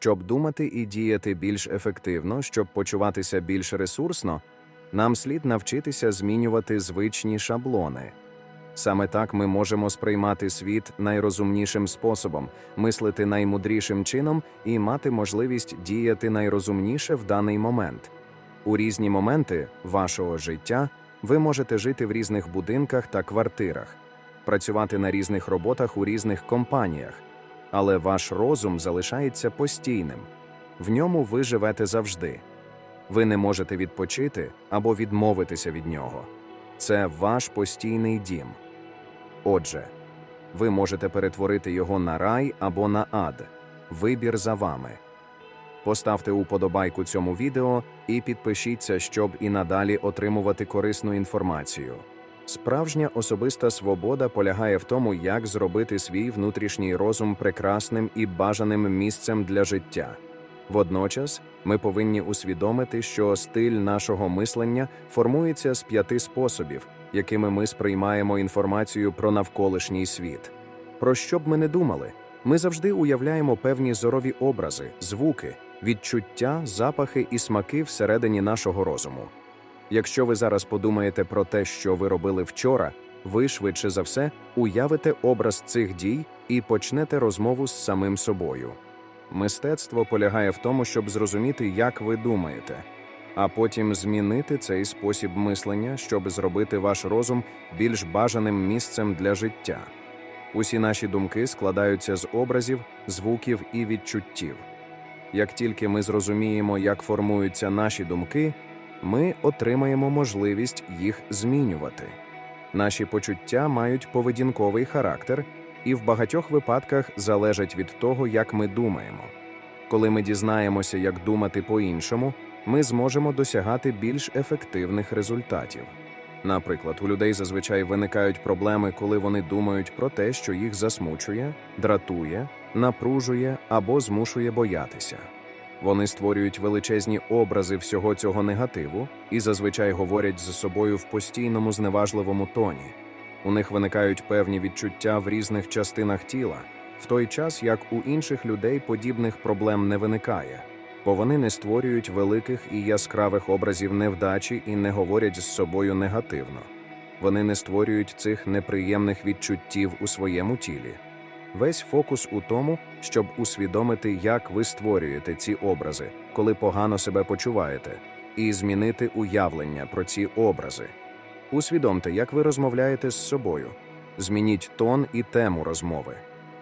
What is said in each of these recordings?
Щоб думати і діяти більш ефективно, щоб почуватися більш ресурсно, нам слід навчитися змінювати звичні шаблони. Саме так ми можемо сприймати світ найрозумнішим способом, мислити наймудрішим чином і мати можливість діяти найрозумніше в даний момент. У різні моменти вашого життя ви можете жити в різних будинках та квартирах, працювати на різних роботах у різних компаніях, але ваш розум залишається постійним. В ньому ви живете завжди. Ви не можете відпочити або відмовитися від нього. Це ваш постійний дім. Отже, ви можете перетворити його на рай або на ад. Вибір за вами. Поставте уподобайку цьому відео і підпишіться, щоб і надалі отримувати корисну інформацію. Справжня особиста свобода полягає в тому, як зробити свій внутрішній розум прекрасним і бажаним місцем для життя. Водночас ми повинні усвідомити, що стиль нашого мислення формується з п'яти способів, якими ми сприймаємо інформацію про навколишній світ. Про що б ми не думали, ми завжди уявляємо певні зорові образи, звуки, відчуття, запахи і смаки всередині нашого розуму. Якщо ви зараз подумаєте про те, що ви робили вчора, ви швидше за все уявите образ цих дій і почнете розмову з самим собою. Мистецтво полягає в тому, щоб зрозуміти, як ви думаєте, а потім змінити цей спосіб мислення, щоб зробити ваш розум більш бажаним місцем для життя. Усі наші думки складаються з образів, звуків і відчуттів. Як тільки ми зрозуміємо, як формуються наші думки, ми отримаємо можливість їх змінювати. Наші почуття мають поведінковий характер і в багатьох випадках залежать від того, як ми думаємо. Коли ми дізнаємося, як думати по-іншому, ми зможемо досягати більш ефективних результатів. Наприклад, у людей зазвичай виникають проблеми, коли вони думають про те, що їх засмучує, дратує, напружує або змушує боятися. Вони створюють величезні образи всього цього негативу і зазвичай говорять з собою в постійному зневажливому тоні. У них виникають певні відчуття в різних частинах тіла, в той час як у інших людей подібних проблем не виникає, бо вони не створюють великих і яскравих образів невдачі і не говорять з собою негативно. Вони не створюють цих неприємних відчуттів у своєму тілі. Весь фокус у тому, щоб усвідомити, як ви створюєте ці образи, коли погано себе почуваєте, і змінити уявлення про ці образи. Усвідомте, як ви розмовляєте з собою. Змініть тон і тему розмови.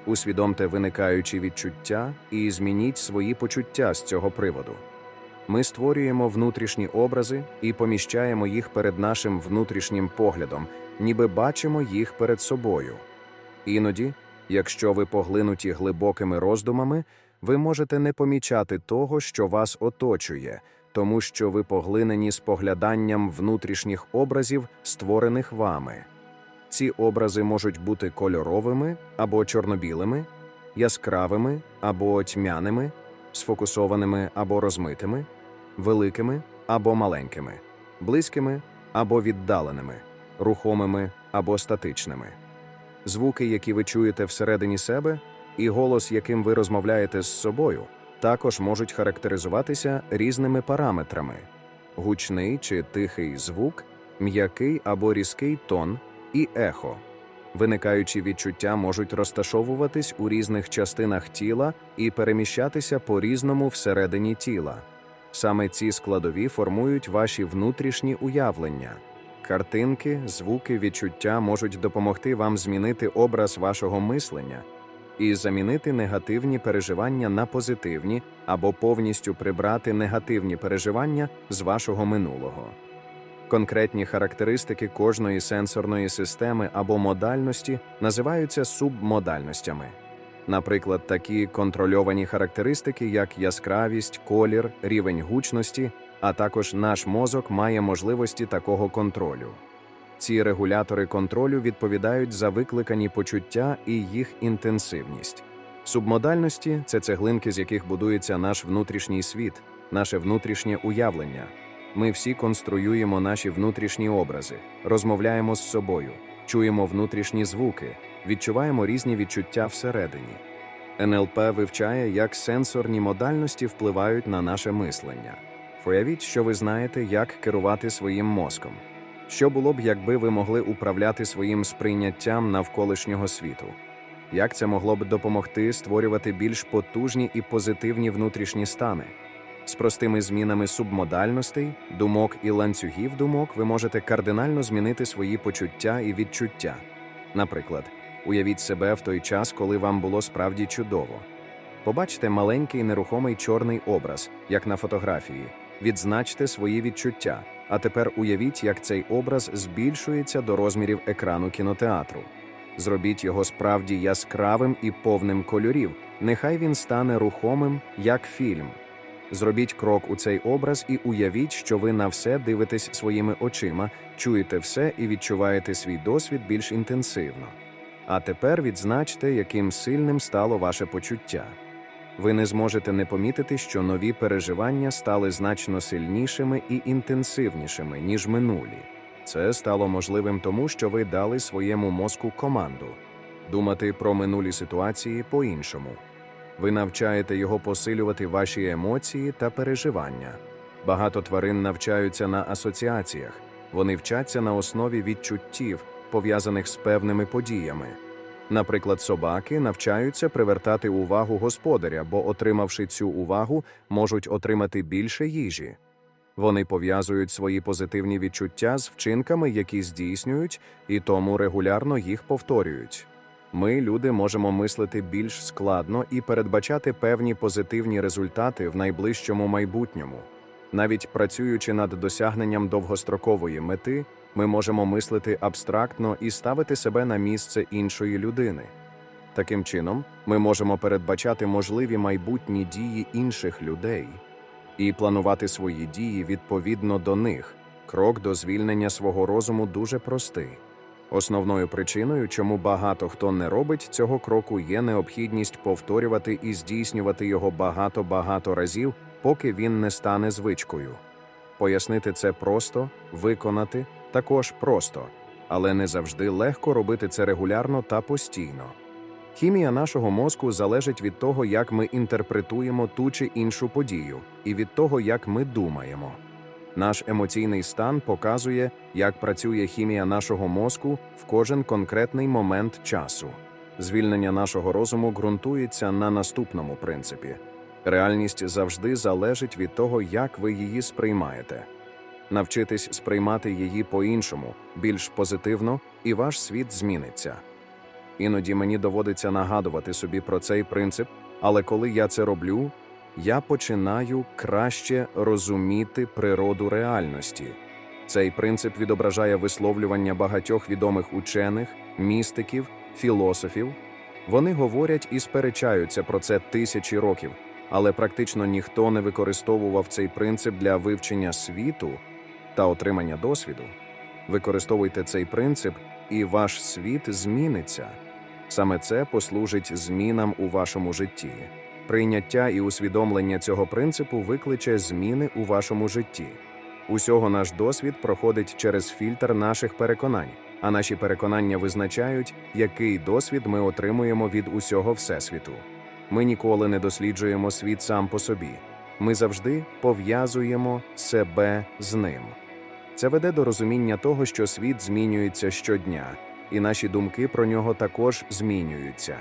Усвідомте виникаючі відчуття і змініть свої почуття з цього приводу. Ми створюємо внутрішні образи і поміщаємо їх перед нашим внутрішнім поглядом, ніби бачимо їх перед собою. Іноді, якщо ви поглинуті глибокими роздумами, ви можете не помічати того, що вас оточує, тому що ви поглинені спогляданням внутрішніх образів, створених вами. Ці образи можуть бути кольоровими або чорнобілими, яскравими або тьмяними, сфокусованими або розмитими, великими або маленькими, близькими або віддаленими, рухомими або статичними. Звуки, які ви чуєте всередині себе, і голос, яким ви розмовляєте з собою, також можуть характеризуватися різними параметрами: гучний чи тихий звук, м'який або різкий тон і ехо. Виникаючі відчуття можуть розташовуватись у різних частинах тіла і переміщатися по різному всередині тіла. Саме ці складові формують ваші внутрішні уявлення. Картинки, звуки, відчуття можуть допомогти вам змінити образ вашого мислення і замінити негативні переживання на позитивні або повністю прибрати негативні переживання з вашого минулого. Конкретні характеристики кожної сенсорної системи або модальності називаються субмодальностями. Наприклад, такі контрольовані характеристики, як яскравість, колір, рівень гучності, а також наш мозок має можливості такого контролю. Ці регулятори контролю відповідають за викликані почуття і їх інтенсивність. Субмодальності це цеглинки, з яких будується наш внутрішній світ, наше внутрішнє уявлення. Ми всі конструюємо наші внутрішні образи, розмовляємо з собою, чуємо внутрішні звуки, відчуваємо різні відчуття всередині. НЛП вивчає, як сенсорні модальності впливають на наше мислення. Уявіть, що ви знаєте, як керувати своїм мозком. Що було б, якби ви могли управляти своїм сприйняттям навколишнього світу? Як це могло б допомогти створювати більш потужні і позитивні внутрішні стани? З простими змінами субмодальностей, думок і ланцюгів думок ви можете кардинально змінити свої почуття і відчуття. Наприклад, уявіть себе в той час, коли вам було справді чудово. Побачте маленький нерухомий чорний образ, як на фотографії. Відзначте свої відчуття. А тепер уявіть, як цей образ збільшується до розмірів екрану кінотеатру. Зробіть його справді яскравим і повним кольорів. Нехай він стане рухомим, як фільм. Зробіть крок у цей образ і уявіть, що ви на все дивитесь своїми очима, чуєте все і відчуваєте свій досвід більш інтенсивно. А тепер відзначте, яким сильним стало ваше почуття. Ви не зможете не помітити, що нові переживання стали значно сильнішими і інтенсивнішими, ніж минулі. Це стало можливим тому, що ви дали своєму мозку команду думати про минулі ситуації по-іншому. Ви навчаєте його посилювати ваші емоції та переживання. Багато тварин навчаються на асоціаціях, вони вчаться на основі відчуттів, пов'язаних з певними подіями. Наприклад, собаки навчаються привертати увагу господаря, бо, отримавши цю увагу, можуть отримати більше їжі. Вони пов'язують свої позитивні відчуття з вчинками, які здійснюють, і тому регулярно їх повторюють. Ми, люди, можемо мислити більш складно і передбачати певні позитивні результати в найближчому майбутньому. Навіть працюючи над досягненням довгострокової мети, ми можемо мислити абстрактно і ставити себе на місце іншої людини. Таким чином, ми можемо передбачати можливі майбутні дії інших людей і планувати свої дії відповідно до них. Крок до звільнення свого розуму дуже простий. Основною причиною, чому багато хто не робить цього кроку, є необхідність повторювати і здійснювати його багато-багато разів, поки він не стане звичкою. Пояснити це просто, виконати також просто, але не завжди легко робити це регулярно та постійно. Хімія нашого мозку залежить від того, як ми інтерпретуємо ту чи іншу подію, і від того, як ми думаємо. Наш емоційний стан показує, як працює хімія нашого мозку в кожен конкретний момент часу. Звільнення нашого розуму ґрунтується на наступному принципі: реальність завжди залежить від того, як ви її сприймаєте. Навчитись сприймати її по-іншому, більш позитивно, і ваш світ зміниться. Іноді мені доводиться нагадувати собі про цей принцип, але коли я це роблю, я починаю краще розуміти природу реальності. Цей принцип відображає висловлювання багатьох відомих учених, містиків, філософів. Вони говорять і сперечаються про це тисячі років, але практично ніхто не використовував цей принцип для вивчення світу та отримання досвіду. Використовуйте цей принцип, і ваш світ зміниться. Саме це послужить змінам у вашому житті. Прийняття і усвідомлення цього принципу викличе зміни у вашому житті. Усього наш досвід проходить через фільтр наших переконань, а наші переконання визначають, який досвід ми отримуємо від усього Всесвіту. Ми ніколи не досліджуємо світ сам по собі. Ми завжди пов'язуємо себе з ним. Це веде до розуміння того, що світ змінюється щодня, і наші думки про нього також змінюються.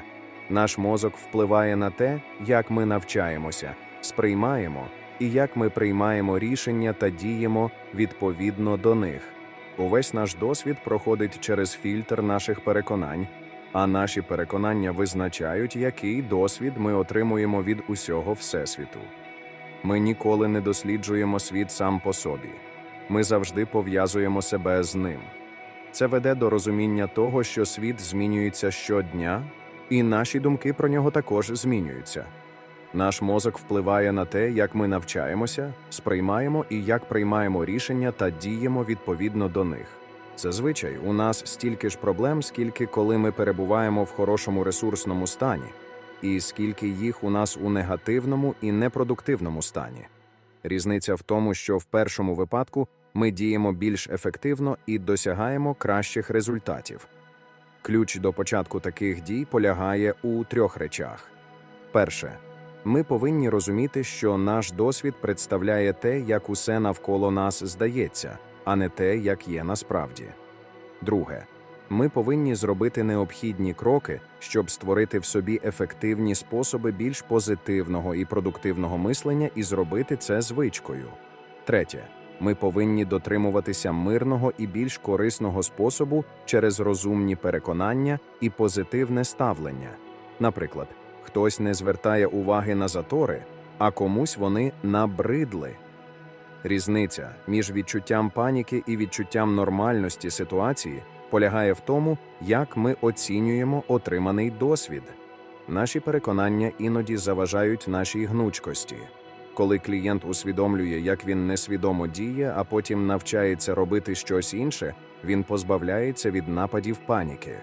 Наш мозок впливає на те, як ми навчаємося, сприймаємо і як ми приймаємо рішення та діємо відповідно до них. Увесь наш досвід проходить через фільтр наших переконань, а наші переконання визначають, який досвід ми отримуємо від усього Всесвіту. Ми ніколи не досліджуємо світ сам по собі. Ми завжди пов'язуємо себе з ним. Це веде до розуміння того, що світ змінюється щодня, і наші думки про нього також змінюються. Наш мозок впливає на те, як ми навчаємося, сприймаємо і як приймаємо рішення та діємо відповідно до них. Зазвичай у нас стільки ж проблем, скільки коли ми перебуваємо в хорошому ресурсному стані, і скільки їх у нас у негативному і непродуктивному стані. Різниця в тому, що в першому випадку ми діємо більш ефективно і досягаємо кращих результатів. Ключ до початку таких дій полягає у трьох речах: Перше, ми повинні розуміти, що наш досвід представляє те, як усе навколо нас здається, а не те, як є насправді. Друге, ми повинні зробити необхідні кроки, щоб створити в собі ефективні способи більш позитивного і продуктивного мислення і зробити це звичкою. Третє, ми повинні дотримуватися мирного і більш корисного способу через розумні переконання і позитивне ставлення. Наприклад, хтось не звертає уваги на затори, а комусь вони набридли. Різниця між відчуттям паніки і відчуттям нормальності ситуації полягає в тому, як ми оцінюємо отриманий досвід. Наші переконання іноді заважають нашій гнучкості. Коли клієнт усвідомлює, як він несвідомо діє, а потім навчається робити щось інше, він позбавляється від нападів паніки.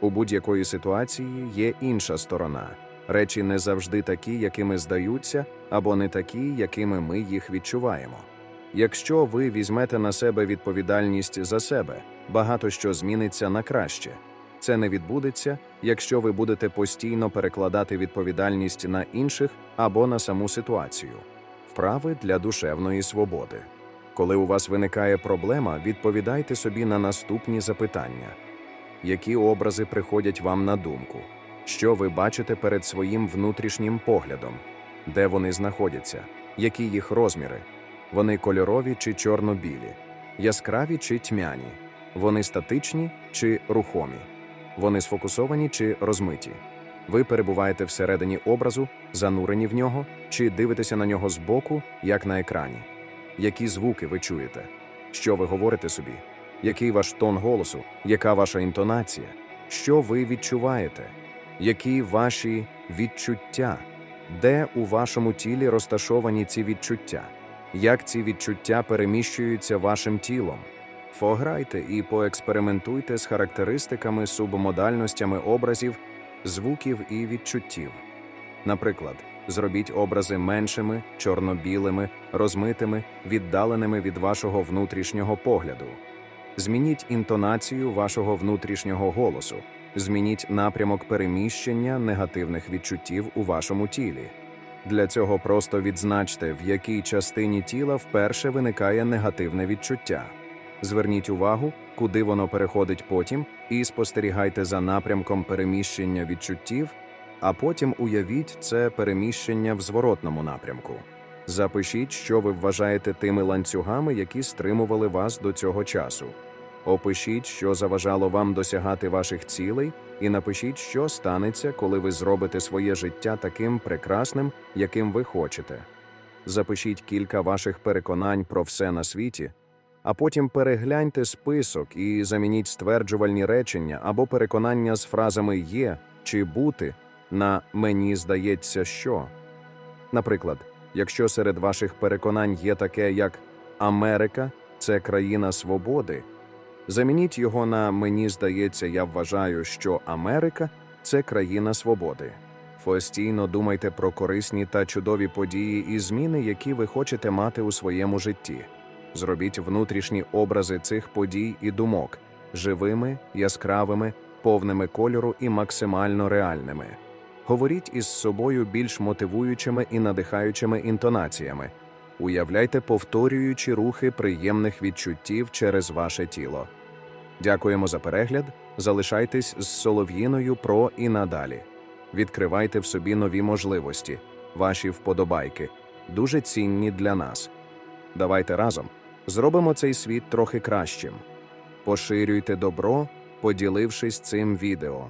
У будь-якої ситуації є інша сторона. Речі не завжди такі, якими здаються, або не такі, якими ми їх відчуваємо. Якщо ви візьмете на себе відповідальність за себе, багато що зміниться на краще. Це не відбудеться, якщо ви будете постійно перекладати відповідальність на інших або на саму ситуацію. Вправи для душевної свободи. Коли у вас виникає проблема, відповідайте собі на наступні запитання: які образи приходять вам на думку? Що ви бачите перед своїм внутрішнім поглядом? Де вони знаходяться? Які їх розміри? Вони кольорові чи чорно-білі, яскраві чи тьмяні, вони статичні чи рухомі, вони сфокусовані чи розмиті. Ви перебуваєте всередині образу, занурені в нього, чи дивитеся на нього збоку, як на екрані. Які звуки ви чуєте? Що ви говорите собі? Який ваш тон голосу? Яка ваша інтонація? Що ви відчуваєте? Які ваші відчуття? Де у вашому тілі розташовані ці відчуття? Як ці відчуття переміщуються вашим тілом? Пограйте і поекспериментуйте з характеристиками субмодальностями образів, звуків і відчуттів. Наприклад, зробіть образи меншими, чорно-білими, розмитими, віддаленими від вашого внутрішнього погляду. Змініть інтонацію вашого внутрішнього голосу, змініть напрямок переміщення негативних відчуттів у вашому тілі. Для цього просто відзначте, в якій частині тіла вперше виникає негативне відчуття. Зверніть увагу, куди воно переходить потім, і спостерігайте за напрямком переміщення відчуттів, а потім уявіть це переміщення в зворотному напрямку. Запишіть, що ви вважаєте тими ланцюгами, які стримували вас до цього часу. Опишіть, що заважало вам досягати ваших цілей, і напишіть, що станеться, коли ви зробите своє життя таким прекрасним, яким ви хочете. Запишіть кілька ваших переконань про все на світі, а потім перегляньте список і замініть стверджувальні речення або переконання з фразами є чи бути на мені здається, що. Наприклад, якщо серед ваших переконань є таке, як Америка це країна свободи. Замініть його на мені здається, я вважаю, що Америка це країна свободи. Постійно думайте про корисні та чудові події і зміни, які ви хочете мати у своєму житті. Зробіть внутрішні образи цих подій і думок живими, яскравими, повними кольору і максимально реальними. Говоріть із собою більш мотивуючими і надихаючими інтонаціями. Уявляйте повторюючі рухи приємних відчуттів через ваше тіло. Дякуємо за перегляд. Залишайтесь з Солов'їною про і надалі. Відкривайте в собі нові можливості, ваші вподобайки, дуже цінні для нас. Давайте разом зробимо цей світ трохи кращим. Поширюйте добро, поділившись цим відео.